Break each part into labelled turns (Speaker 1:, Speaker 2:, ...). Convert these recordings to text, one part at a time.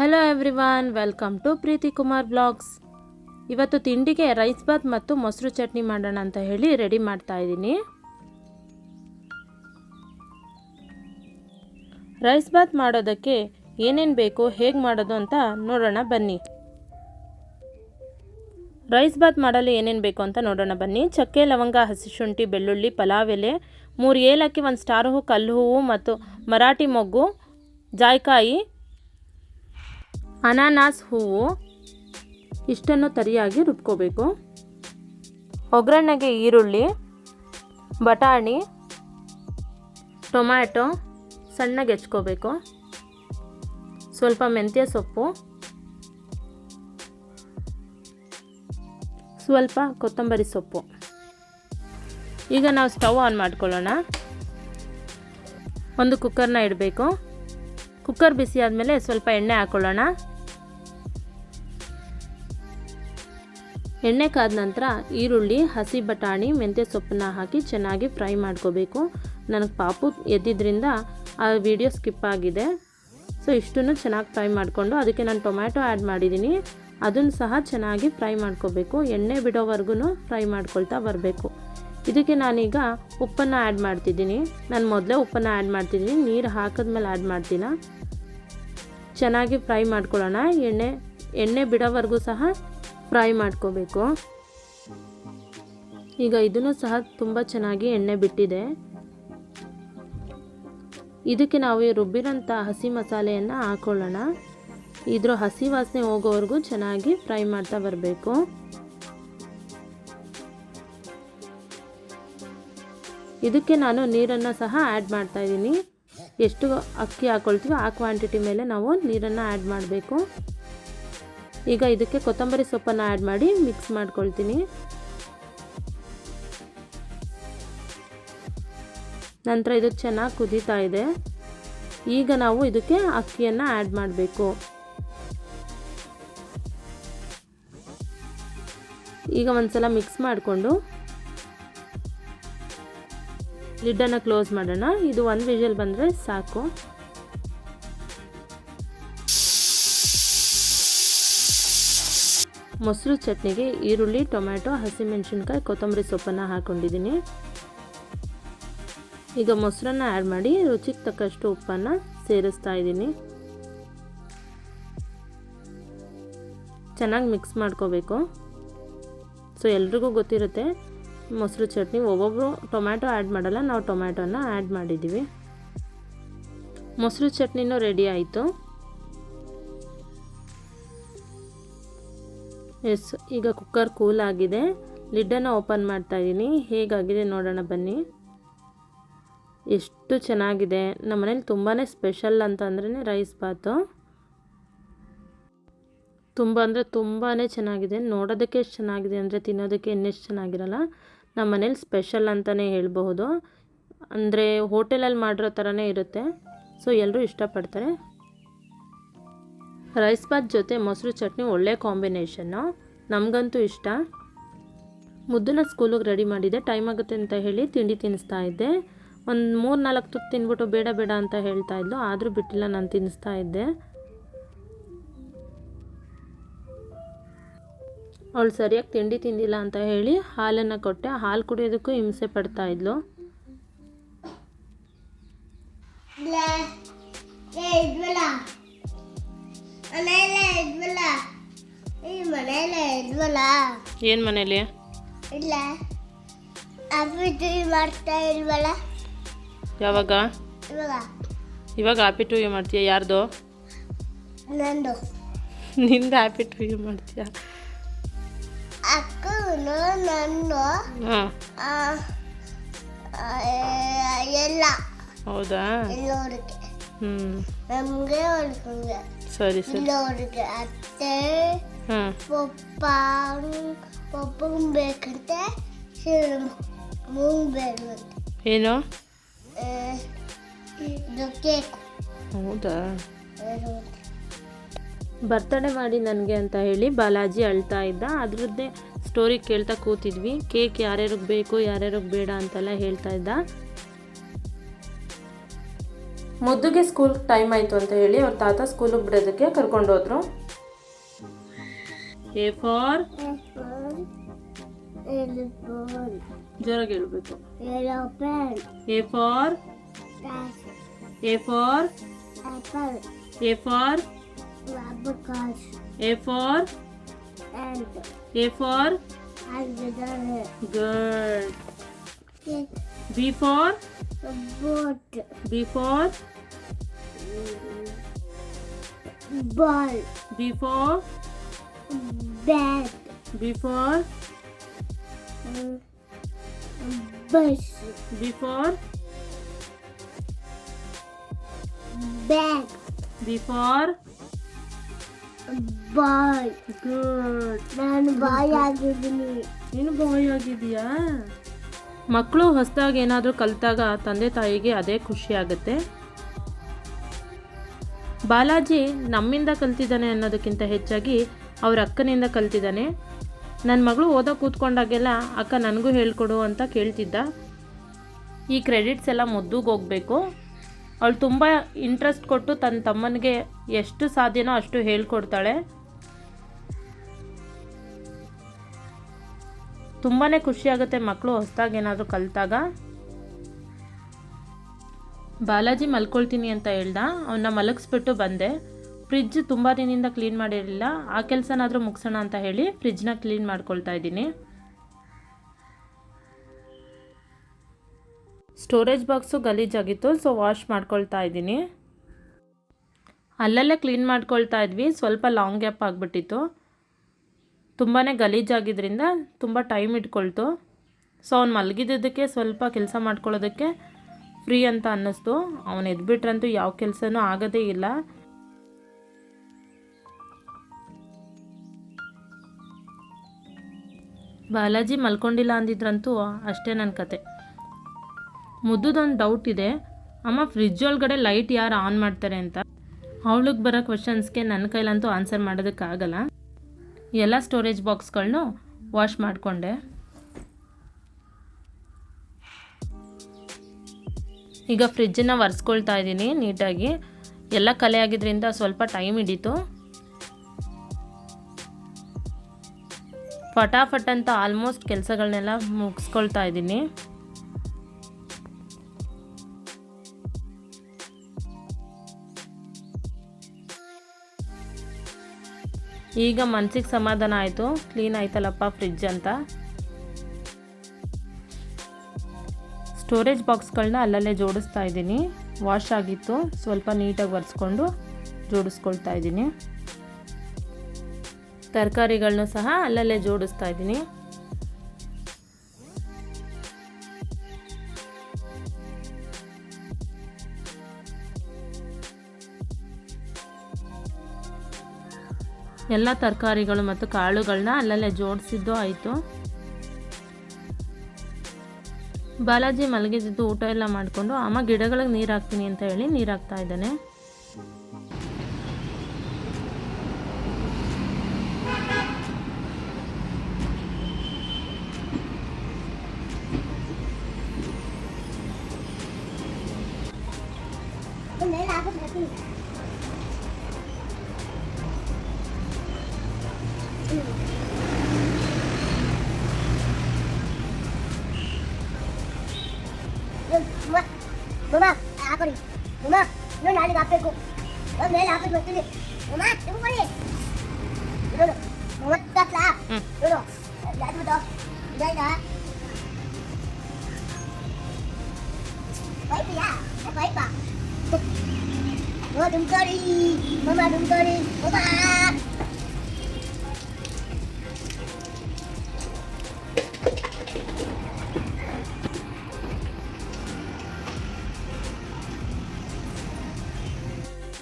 Speaker 1: Hello everyone welcome to Preethi Kumar blogs ಇವತ್ತು ತಿಂಡಿಗೆ rice Baat ಮತ್ತು ಮೊಸರು ಚಟ್ನಿ ಮಾಡೋಣ ಅಂತ ಹೇಳಿ ರೆಡಿ ಮಾಡ್ತಾ ಇದ್ದೀನಿ. ರೈಸ್ ಬಾತ್ ಮಾಡೋದಕ್ಕೆ ಏನೇನು ಬೇಕು ಹೇಗೆ ಮಾಡೋದು ಅಂತ ನೋಡೋಣ ಬನ್ನಿ. ರೈಸ್ ಬಾತ್ ಮಾಡಲು ಏನೇನು ಬೇಕು ಅಂತ ನೋಡೋಣ ಬನ್ನಿ. ಚಕ್ಕೆ, ಲವಂಗ, ಹಸಿ ಶುಂಠಿ, ಬೆಳ್ಳುಳ್ಳಿ, ಪಲಾವ್, ಎಲೆ, ಮೂರು ಏಲಕ್ಕಿ, ಒಂದು ಸ್ಟಾರ್ ಹೂವು ಕಲ್ಲು ಹೂವು ಮತ್ತು ಮರಾಠಿ ಮೊಗ್ಗು, ಜಾಯ್ಕಾಯಿ ಅನಾನಾಸ್ ಹೂವು ಇಷ್ಟನ್ನು ತರಿಯಾಗಿ ರುಬ್ಕೋಬೇಕು. ಒಗ್ಗರಣೆಗೆ ಈರುಳ್ಳಿ, ಬಟಾಣಿ, ಟೊಮ್ಯಾಟೊ ಸಣ್ಣಗೆ ಹೆಚ್ಕೋಬೇಕು. ಸ್ವಲ್ಪ ಮೆಂತ್ಯ ಸೊಪ್ಪು, ಸ್ವಲ್ಪ ಕೊತ್ತಂಬರಿ ಸೊಪ್ಪು. ಈಗ ನಾವು ಸ್ಟವ್ ಆನ್ ಮಾಡ್ಕೊಳ್ಳೋಣ. ಒಂದು ಕುಕ್ಕರ್ನ ಇಡಬೇಕು. ಕುಕ್ಕರ್ ಬಿಸಿ ಆದಮೇಲೆ ಸ್ವಲ್ಪ ಎಣ್ಣೆ ಹಾಕ್ಕೊಳ್ಳೋಣ ಎಣ್ಣೆ ಕಾದ ನಂತರ ಈರುಳ್ಳಿ, ಹಸಿ ಬಟಾಣಿ, ಮೆಂತ್ಯ ಸೊಪ್ಪನ್ನ ಹಾಕಿ ಚೆನ್ನಾಗಿ ಫ್ರೈ ಮಾಡ್ಕೋಬೇಕು. ನನಗೆ ಪಾಪು ಎದ್ದಿದ್ದರಿಂದ ಆ ವಿಡಿಯೋ ಸ್ಕಿಪ್ ಆಗಿದೆ. ಸೊ, ಇಷ್ಟನ್ನು ಚೆನ್ನಾಗಿ ಫ್ರೈ ಮಾಡಿಕೊಂಡು ಅದಕ್ಕೆ ನಾನು ಟೊಮ್ಯಾಟೊ ಆ್ಯಡ್ ಮಾಡಿದ್ದೀನಿ ಅದನ್ನು ಸಹ ಚೆನ್ನಾಗಿ ಫ್ರೈ ಮಾಡ್ಕೋಬೇಕು. ಎಣ್ಣೆ ಬಿಡೋವರೆಗೂ ಫ್ರೈ ಮಾಡ್ಕೊಳ್ತಾ ಬರಬೇಕು. ಇದಕ್ಕೆ ನಾನೀಗ ಉಪ್ಪನ್ನು ಆ್ಯಡ್ ಮಾಡ್ತಿದ್ದೀನಿ. ನಾನು ಮೊದಲೇ ಉಪ್ಪನ್ನು ಆ್ಯಡ್ ಮಾಡ್ತಿದ್ದೀನಿ ನೀರು ಹಾಕಿದ್ಮೇಲೆ ಆ್ಯಡ್ ಮಾಡ್ತೀನಿ? ಚೆನ್ನಾಗಿ ಫ್ರೈ ಮಾಡ್ಕೊಳ್ಳೋಣ. ಎಣ್ಣೆ ಎಣ್ಣೆ ಬಿಡೋವರೆಗೂ ಸಹ ಫ್ರೈ ಮಾಡ್ಕೋಬೇಕು. ಈಗ ಇದನ್ನು ಸಹ ತುಂಬ ಚೆನ್ನಾಗಿ ಎಣ್ಣೆ ಬಿಟ್ಟಿದೆ. ಇದಕ್ಕೆ ನಾವು ರುಬ್ಬಿರೋಂಥ ಹಸಿ ಮಸಾಲೆಯನ್ನು ಹಾಕೊಳ್ಳೋಣ. ಇದ್ರ ಹಸಿ ವಾಸನೆ ಹೋಗೋವರೆಗೂ ಚೆನ್ನಾಗಿ ಫ್ರೈ ಮಾಡ್ತಾ ಬರಬೇಕು. ಇದಕ್ಕೆ ನಾನು ನೀರನ್ನು ಸಹ ಆ್ಯಡ್ ಮಾಡ್ತಾ ಇದ್ದೀನಿ. ಎಷ್ಟು ಅಕ್ಕಿ ಹಾಕ್ಕೊಳ್ತೀವೋ ಆ ಕ್ವಾಂಟಿಟಿ ಮೇಲೆ ನಾವು ನೀರನ್ನು ಆ್ಯಡ್ ಮಾಡಬೇಕು. ಈಗ ಇದಕ್ಕೆ ಕೊತ್ತಂಬರಿ ಸೊಪ್ಪನ್ನು ಆ್ಯಡ್ ಮಾಡಿ ಮಿಕ್ಸ್ ಮಾಡ್ಕೊಳ್ತೀನಿ. ನಂತರ ಇದು ಚೆನ್ನಾಗಿ ಕುದೀತಾ ಇದೆ. ಈಗ ನಾವು ಇದಕ್ಕೆ ಅಕ್ಕಿಯನ್ನು ಆ್ಯಡ್ ಮಾಡಬೇಕು. ಈಗ ಒಂದ್ಸಲ ಮಿಕ್ಸ್ ಮಾಡಿಕೊಂಡು ಲಿಡ್ಡನ್ನು ಕ್ಲೋಸ್ ಮಾಡೋಣ. ಇದು ಒಂದು ವಿಷಲ್ ಬಂದರೆ ಸಾಕು. ಮೊಸರು ಚಟ್ನಿಗೆ ಈರುಳ್ಳಿ, ಟೊಮ್ಯಾಟೊ, ಹಸಿಮೆಣಸಿನ್ಕಾಯಿ, ಕೊತ್ತಂಬರಿ ಸೊಪ್ಪನ್ನು ಹಾಕ್ಕೊಂಡಿದ್ದೀನಿ ಈಗ ಮೊಸರನ್ನು ಆ್ಯಡ್ ಮಾಡಿ ರುಚಿಗೆ ತಕ್ಕಷ್ಟು ಉಪ್ಪನ್ನು ಸೇರಿಸ್ತಾ ಇದ್ದೀನಿ. ಚೆನ್ನಾಗಿ ಮಿಕ್ಸ್ ಮಾಡ್ಕೋಬೇಕು. ಸೊ, ಎಲ್ರಿಗೂ ಗೊತ್ತಿರುತ್ತೆ, ಮೊಸರು ಚಟ್ನಿ ಒಬ್ಬೊಬ್ಬರು ಟೊಮ್ಯಾಟೊ ಆ್ಯಡ್ ಮಾಡಲ್ಲ, ನಾವು ಟೊಮ್ಯಾಟೊನ ಆ್ಯಡ್ ಮಾಡಿದ್ದೀವಿ ಮೊಸರು ಚಟ್ನಿನೂ ರೆಡಿ ಆಯಿತು. ಎಸ್, ಈಗ ಕುಕ್ಕರ್ ಕೂಲ್ ಆಗಿದೆ. ಲಿಡ್ಡನ್ನು ಓಪನ್ ಮಾಡ್ತಾ ಇದ್ದೀನಿ. ಹೇಗಾಗಿದೆ ನೋಡೋಣ ಬನ್ನಿ. ಎಷ್ಟು ಚೆನ್ನಾಗಿದೆ. ನಮ್ಮ ಮನೇಲಿ ತುಂಬಾ ಸ್ಪೆಷಲ್ ಅಂತ ಅಂದ್ರೆ ರೈಸ್ ಬಾತು ತುಂಬ ಅಂದರೆ ತುಂಬಾ ಚೆನ್ನಾಗಿದೆ. ನೋಡೋದಕ್ಕೆ ಎಷ್ಟು ಚೆನ್ನಾಗಿದೆ ಅಂದರೆ ತಿನ್ನೋದಕ್ಕೆ ಇನ್ನೆಷ್ಟು ಚೆನ್ನಾಗಿರಲ್ಲ. ನಮ್ಮ ಮನೇಲಿ ಸ್ಪೆಷಲ್ ಅಂತಲೇ ಹೇಳ್ಬಹುದು. ಅಂದರೆ ಹೋಟೆಲಲ್ಲಿ ಮಾಡಿರೋ ಥರನೇ ಇರುತ್ತೆ. ಸೊ ಎಲ್ಲರೂ ಇಷ್ಟಪಡ್ತಾರೆ. ರೈಸ್ ಬಾತ್ ಜೊತೆ ಮೊಸರು ಚಟ್ನಿ ಒಳ್ಳೆ ಕಾಂಬಿನೇಷನ್ನು ನಮಗಂತೂ ಇಷ್ಟ. ಮುದ್ದನ್ನ ಸ್ಕೂಲಿಗೆ ರೆಡಿ ಮಾಡಿದೆ. ಟೈಮ್ ಆಗುತ್ತೆ ಅಂತ ಹೇಳಿ ತಿಂಡಿ ತಿನ್ನಿಸ್ತಾ ಇದ್ದೆ. ಒಂದು ಮೂರು ನಾಲ್ಕು ತುತ್ತು ತಿಂದ್ಬಿಟ್ಟು ಬೇಡ ಬೇಡ ಅಂತ ಹೇಳ್ತಾ ಇದ್ಲು. ಆದರೂ ಬಿಟ್ಟಿಲ್ಲ, ನಾನು ತಿನ್ನಿಸ್ತಾ ಇದ್ದೆ. ಅವಳು ಸರಿಯಾಗಿ ತಿಂಡಿ ತಿಂದಿಲ್ಲ ಅಂತ ಹೇಳಿ ಹಾಲನ್ನು ಕೊಟ್ಟೆ. ಹಾಲು ಕುಡಿಯೋದಕ್ಕೂ ಹಿಂಸೆ ಪಡ್ತಾ ಇದ್ಲು. ಏನು ಮನೇಲಿ?
Speaker 2: ಇಲ್ಲ. ಅಭಿವೃದ್ಧಿ ಮಾಡ್ತಾ ಇಲ್ವಲ್ಲ?
Speaker 1: ಯಾವಾಗ?
Speaker 2: ಇವಾಗ.
Speaker 1: ಇವಾಗ ಹ್ಯಾಪಿ ಟು ಯು ಮಾಡ್ತೀಯ? ಯಾರ್ದು?
Speaker 2: ನಂದು.
Speaker 1: ನಿಂದು ಹ್ಯಾಪಿ ಟು ಯು ಮಾಡ್ತೀಯ?
Speaker 2: ಅಕ್ಕನು ನನ್ನ
Speaker 1: ಹಾಂ.
Speaker 2: ಆ, ಆ, ಎಲ್ಲ.
Speaker 1: ಹೌದಾ?
Speaker 2: ಎಲ್ಲರಿಗೆ ನಮಗೆ ಅವ್ರಿಗೆ
Speaker 1: ಸರಿ ಸರಿ.
Speaker 2: ಅವ್ರಿಗೆ ಅತ್ತೆ ಪಪ್ಪ ಪಪ್ಪಂಗೆ ಬೇಕಂತೆ ಮುಂಗ್ ಬೇಕಂತೆ.
Speaker 1: ಏನು?
Speaker 2: ಕೇಕ್.
Speaker 1: ಹೌದಾ? ಬರ್ತಡೇ ಮಾಡಿ ನನಗೆ ಅಂತ ಹೇಳಿ ಬಾಲಾಜಿ ಅಳ್ತಾ ಇದ್ದ. ಅದರದ್ದೇ ಸ್ಟೋರಿ ಕೇಳ್ತಾ ಕೂತಿದ್ವಿ. ಕೇಕ್ ಯಾರ್ಯಾರಿಗೆ ಬೇಕು ಯಾರ್ಯಾರಿಗೆ ಬೇಡ ಅಂತೆಲ್ಲ ಹೇಳ್ತಾ ಇದ್ದ. ಮುದ್ದುಗೆ ಸ್ಕೂಲ್ ಟೈಮ್ ಆಯಿತು ಅಂತ ಹೇಳಿ ಅವ್ರ ತಾತ ಸ್ಕೂಲಿಗೆ ಬಿಡೋದಕ್ಕೆ ಕರ್ಕೊಂಡೋದ್ರು ಎ ಫಾರ್
Speaker 2: Elephant.
Speaker 1: ಜೋರಾಗಿ ಹೇಳ್ಬೇಕು
Speaker 2: Elephant.
Speaker 1: A for
Speaker 2: That's
Speaker 1: A for
Speaker 2: apple.
Speaker 1: A for
Speaker 2: Abacus.
Speaker 1: A for
Speaker 2: And
Speaker 1: A for
Speaker 2: alligator.
Speaker 1: Good
Speaker 2: Get
Speaker 1: B for
Speaker 2: a boat.
Speaker 1: B for
Speaker 2: Ball.
Speaker 1: B for
Speaker 2: Bat.
Speaker 1: B for
Speaker 2: uh, Bus.
Speaker 1: B for
Speaker 2: Bag.
Speaker 1: B for
Speaker 2: Ball.
Speaker 1: Good
Speaker 2: ನಾನು boy ಆಗಿದ್ದೀನಿ
Speaker 1: ನೀನು ಬಾಯ್ ಆಗಿದೆಯಾ ಮಕ್ಕಳು ಹೊಸದಾಗಿ ಏನಾದರೂ ಕಲಿತಾಗ ತಂದೆ ತಾಯಿಗೆ ಅದೇ ಖುಷಿಯಾಗುತ್ತೆ. ಬಾಲಾಜಿ ನಮ್ಮಿಂದ ಕಲ್ತಿದ್ದಾನೆ ಅನ್ನೋದಕ್ಕಿಂತ ಹೆಚ್ಚಾಗಿ ಅವ್ರ ಅಕ್ಕನಿಂದ ಕಲ್ತಿದ್ದಾನೆ. ನನ್ನ ಮಗಳು ಓದೋ ಕೂತ್ಕೊಂಡಾಗೆಲ್ಲ ಅಕ್ಕ ನನಗೂ ಹೇಳ್ಕೊಡು ಅಂತ ಕೇಳ್ತಿದ್ದ. ಈ ಕ್ರೆಡಿಟ್ಸ್ ಎಲ್ಲ ಮುದ್ದುಗೆ ಹೋಗಬೇಕು. ಅವಳು ತುಂಬ ಇಂಟ್ರೆಸ್ಟ್ ಕೊಟ್ಟು ತನ್ನ ತಮ್ಮನಿಗೆ ಎಷ್ಟು ಸಾಧ್ಯನೋ ಅಷ್ಟು ಹೇಳ್ಕೊಡ್ತಾಳೆ. ತುಂಬಾ ಖುಷಿಯಾಗುತ್ತೆ ಮಕ್ಕಳು ಹೊಸದಾಗಿ ಏನಾದರೂ ಕಲಿತಾಗ. ಬಾಲಾಜಿ ಮಲ್ಕೊಳ್ತೀನಿ ಅಂತ ಹೇಳ್ದ. ಅವನ್ನ ಮಲಗಿಸ್ಬಿಟ್ಟು ಬಂದೆ. ಫ್ರಿಜ್ ತುಂಬ ದಿನದಿಂದ ಕ್ಲೀನ್ ಮಾಡಿರಲಿಲ್ಲ. ಆ ಕೆಲಸನಾದರೂ ಮುಗಿಸೋಣ ಅಂತ ಹೇಳಿ ಫ್ರಿಜ್ನ ಕ್ಲೀನ್ ಮಾಡ್ಕೊಳ್ತಾ ಇದ್ದೀನಿ. ಸ್ಟೋರೇಜ್ ಬಾಕ್ಸು ಗಲೀಜಾಗಿತ್ತು ಸೊ ವಾಶ್ ಮಾಡ್ಕೊಳ್ತಾ ಇದ್ದೀನಿ. ಅಲ್ಲಲ್ಲೇ ಕ್ಲೀನ್ ಮಾಡ್ಕೊಳ್ತಾ ಇದ್ವಿ. ಸ್ವಲ್ಪ ಲಾಂಗ್ ಗ್ಯಾಪ್ ಆಗಿಬಿಟ್ಟಿತ್ತು. ತುಂಬಾ ಗಲೀಜಾಗಿದ್ದರಿಂದ ತುಂಬ ಟೈಮ್ ಇಟ್ಕೊಳ್ತು. ಸೊ ಅವ್ನು ಮಲಗಿದ್ದಕ್ಕೆ ಸ್ವಲ್ಪ ಕೆಲಸ ಮಾಡ್ಕೊಳ್ಳೋದಕ್ಕೆ ಫ್ರೀ ಅಂತ ಅನ್ನಿಸ್ತು. ಅವನು ಎದ್ಬಿಟ್ರಂತೂ ಯಾವ ಕೆಲಸನೂ ಆಗೋದೇ ಇಲ್ಲ. ಬಾಲಾಜಿ ಮಲ್ಕೊಂಡಿಲ್ಲ ಅಂದಿದ್ರಂತೂ ಅಷ್ಟೇ ನನ್ನ ಕತೆ. ಮುದ್ದುದೊಂದು ಡೌಟ್ ಇದೆ. ಅಮ್ಮ ಫ್ರಿಜ್ ಒಳಗಡೆ ಲೈಟ್ ಯಾರು ಆನ್ ಮಾಡ್ತಾರೆ ಅಂತ? ಅವಳಿಗೆ ಬರೋ ಕ್ವಶನ್ಸ್ಗೆ ನನ್ನ ಕೈಲಂತೂ ಆನ್ಸರ್ ಮಾಡೋದಕ್ಕಾಗಲ್ಲ. ಎಲ್ಲ ಸ್ಟೋರೇಜ್ ಬಾಕ್ಸ್ಗಳನ್ನೂ ವಾಶ್ ಮಾಡಿಕೊಂಡೆ. ಈಗ ಫ್ರಿಜ್ಜನ್ನು ಒರೆಸ್ಕೊಳ್ತಾ ಇದ್ದೀನಿ ನೀಟಾಗಿ. ಎಲ್ಲ ಕಲೆ ಆಗಿದ್ದರಿಂದ ಸ್ವಲ್ಪ ಟೈಮ್ ಹಿಡೀತು. ಫಟಾಫಟ್ ಅಂತ ಆಲ್ಮೋಸ್ಟ್ ಕೆಲಸಗಳನ್ನೆಲ್ಲ ಮುಗಿಸ್ಕೊಳ್ತಾ ಇದ್ದೀನಿ. ಈಗ ಮನ್ಸಿಗೆ ಸಮಾಧಾನ ಆಯಿತು. ಕ್ಲೀನ್ ಆಯ್ತಲ್ಲಪ್ಪ ಫ್ರಿಜ್ ಅಂತ. ಸ್ಟೋರೇಜ್ ಬಾಕ್ಸ್ಗಳನ್ನ ಅಲ್ಲಲ್ಲೇ ಜೋಡಿಸ್ತಾ ಇದ್ದೀನಿ. ವಾಶ್ ಆಗಿತ್ತು. ಸ್ವಲ್ಪ ನೀಟಾಗಿ ಒರೆಸ್ಕೊಂಡು ಜೋಡಿಸ್ಕೊಳ್ತಾ ಇದ್ದೀನಿ. ತರಕಾರಿಗಳನ್ನೂ ಸಹ ಅಲ್ಲಲ್ಲೇ ಜೋಡಿಸ್ತಾ ಇದ್ದೀನಿ. ಎಲ್ಲ ತರಕಾರಿಗಳು ಮತ್ತು ಕಾಳುಗಳನ್ನ ಅಲ್ಲಲ್ಲೇ ಜೋಡಿಸಿದ್ದು ಆಯಿತು. ಬಾಲಾಜಿ ಮಲಗಿದ್ದು ಊಟ ಎಲ್ಲ ಮಾಡಿಕೊಂಡು, ಅಮ್ಮ, ಗಿಡಗಳಿಗೆ ನೀರು ಹಾಕ್ತೀನಿ ಅಂತ ಹೇಳಿ ನೀರು ಹಾಕ್ತಾ ಇದ್ದಾನೆ.
Speaker 2: மாமா ஆக்கடி மாமா இன்னும் நாலு காப்பேக்கும் மேல ஆப்பேக்கு வந்து மாமா திரும்ப போய் மாமா தாத்தா
Speaker 1: இதோ
Speaker 2: யாரு இதோ இதாயிடா பைப்பியா பைப்பா ஓ தும்காரி மாமா தும்காரி மாமா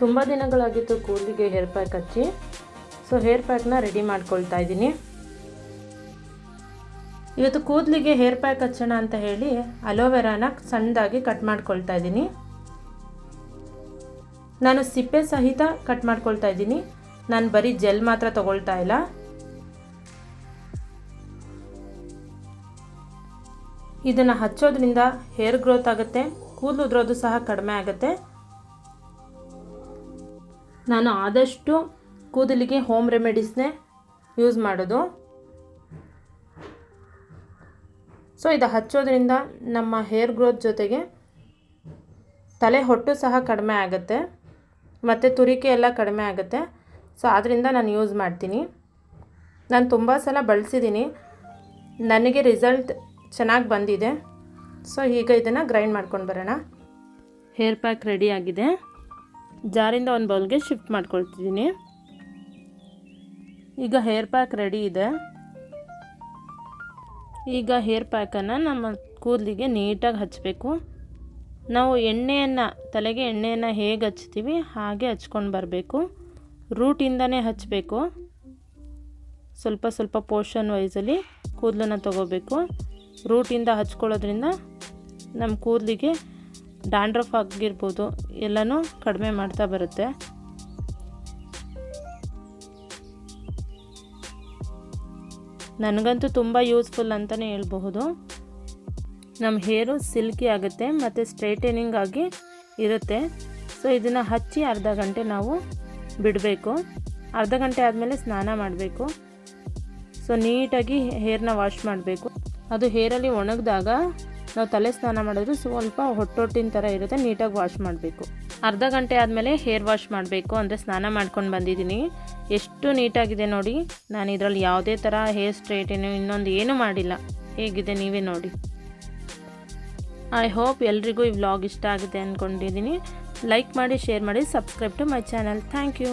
Speaker 1: ತುಂಬ ದಿನಗಳಾಗಿತ್ತು ಕೂದಲಿಗೆ ಹೇರ್ ಪ್ಯಾಕ್ ಹಚ್ಚಿ. ಸೊ ಹೇರ್ ಪ್ಯಾಕ್ನ ರೆಡಿ ಮಾಡ್ಕೊಳ್ತಾ ಇದ್ದೀನಿ. ಇವತ್ತು ಕೂದಲಿಗೆ ಹೇರ್ ಪ್ಯಾಕ್ ಹಚ್ಚೋಣ ಅಂತ ಹೇಳಿ ಅಲೋವೆರಾನ ಸಣ್ಣದಾಗಿ ಕಟ್ ಮಾಡ್ಕೊಳ್ತಾ ಇದ್ದೀನಿ. ನಾನು ಸಿಪ್ಪೆ ಸಹಿತ ಕಟ್ ಮಾಡ್ಕೊಳ್ತಾ ಇದ್ದೀನಿ. ನಾನು ಬರೀ ಜೆಲ್ ಮಾತ್ರ ತಗೊಳ್ತಾ ಇಲ್ಲ. ಇದನ್ನು ಹಚ್ಚೋದ್ರಿಂದ ಹೇರ್ ಗ್ರೋತ್ ಆಗುತ್ತೆ. ಕೂದಲು ಉದ್ರೋದು ಸಹ ಕಡಿಮೆ ಆಗುತ್ತೆ. ನಾನು ಆದಷ್ಟು ಕೂದಲಿಗೆ ಹೋಮ್ ರೆಮಿಡೀಸ್ನೇ ಯೂಸ್ ಮಾಡೋದು. ಸೊ ಇದು ಹಚ್ಚೋದ್ರಿಂದ ನಮ್ಮ ಹೇರ್ ಗ್ರೋತ್ ಜೊತೆಗೆ ತಲೆ ಹೊಟ್ಟು ಸಹ ಕಡಿಮೆ ಆಗುತ್ತೆ, ಮತ್ತು ತುರಿಕೆ ಎಲ್ಲ ಕಡಿಮೆ ಆಗುತ್ತೆ. ಸೊ ಆದ್ದರಿಂದ ನಾನು ಯೂಸ್ ಮಾಡ್ತೀನಿ. ನಾನು ತುಂಬ ಸಲ ಬಳಸಿದ್ದೀನಿ ನನಗೆ ರಿಸಲ್ಟ್ ಚೆನ್ನಾಗಿ ಬಂದಿದೆ. ಸೊ ಈಗ ಇದನ್ನು ಗ್ರೈಂಡ್ ಮಾಡ್ಕೊಂಡು ಬರೋಣ. ಹೇರ್ ಪ್ಯಾಕ್ ರೆಡಿ ಆಗಿದೆ. ಜಾರಿಂದ ಒಂದು ಬೌಲ್ಗೆ ಶಿಫ್ಟ್ ಮಾಡ್ಕೊಳ್ತಿದ್ದೀನಿ. ಈಗ ಹೇರ್ ಪ್ಯಾಕ್ ರೆಡಿ ಇದೆ. ಈಗ ಹೇರ್ ಪ್ಯಾಕನ್ನು ನಮ್ಮ ಕೂದಲಿಗೆ ನೀಟಾಗಿ ಹಚ್ಚಬೇಕು ನಾವು ಎಣ್ಣೆಯನ್ನು, ತಲೆಗೆ ಎಣ್ಣೆಯನ್ನು ಹೇಗೆ ಹಚ್ತೀವಿ ಹಾಗೆ ಹಚ್ಕೊಂಡು ಬರಬೇಕು. ರೂಟಿಂದನೇ ಹಚ್ಚಬೇಕು ಸ್ವಲ್ಪ ಸ್ವಲ್ಪ ಪೋರ್ಷನ್ ವೈಸಲ್ಲಿ ಕೂದಲನ್ನು ತಗೋಬೇಕು. ರೂಟಿಂದ ಹಚ್ಕೊಳ್ಳೋದ್ರಿಂದ ನಮ್ಮ ಕೂದಲಿಗೆ ಡ್ಯಾಂಡ್ರಫ್ ಆಗಿರ್ಬೋದು, ಎಲ್ಲನೂ ಕಡಿಮೆ ಮಾಡ್ತಾ ಬರುತ್ತೆ. ನನಗಂತೂ ತುಂಬ ಯೂಸ್ಫುಲ್ ಅಂತಲೇ ಹೇಳ್ಬಹುದು. ನಮ್ಮ ಹೇರು ಸಿಲ್ಕಿ ಆಗುತ್ತೆ ಮತ್ತು ಸ್ಟ್ರೈಟನಿಂಗ್ ಆಗಿ ಇರುತ್ತೆ. ಸೊ, ಇದನ್ನು ಹಚ್ಚಿ ಅರ್ಧ ಗಂಟೆ ನಾವು ಬಿಡಬೇಕು. ಅರ್ಧ ಗಂಟೆ ಆದಮೇಲೆ ಸ್ನಾನ ಮಾಡಬೇಕು. ಸೊ, ನೀಟಾಗಿ ಹೇರ್ನ ವಾಶ್ ಮಾಡಬೇಕು. ಅದು ಹೇರಲ್ಲಿ ಒಣಗಿದಾಗ ನಾವು ತಲೆ ಸ್ನಾನ ಮಾಡಿದ್ರೆ ಸ್ವಲ್ಪ ಹೊಟ್ಟೊಟ್ಟಿನ ಥರ ಇರುತ್ತೆ, ನೀಟಾಗಿ ವಾಶ್ ಮಾಡಬೇಕು. ಅರ್ಧ ಗಂಟೆ ಆದಮೇಲೆ ಹೇರ್ ವಾಶ್ ಮಾಡಬೇಕು, ಅಂದರೆ ಸ್ನಾನ ಮಾಡ್ಕೊಂಡು ಬಂದಿದ್ದೀನಿ. ಎಷ್ಟು ನೀಟಾಗಿದೆ ನೋಡಿ, ನಾನು ಇದರಲ್ಲಿ ಯಾವುದೇ ಥರ ಹೇರ್ ಸ್ಟ್ರೈಟೇನು ಇನ್ನೊಂದು ಏನೂ ಮಾಡಿಲ್ಲ. ಹೇಗಿದೆ ನೀವೇ ನೋಡಿ. ಐ ಹೋಪ್ ಎಲ್ರಿಗೂ ಈ ವ್ಲಾಗ್ ಇಷ್ಟ ಆಗಿದೆ ಅಂದ್ಕೊಂಡಿದ್ದೀನಿ. ಲೈಕ್ ಮಾಡಿ ಶೇರ್ ಮಾಡಿ subscribe to my channel thank you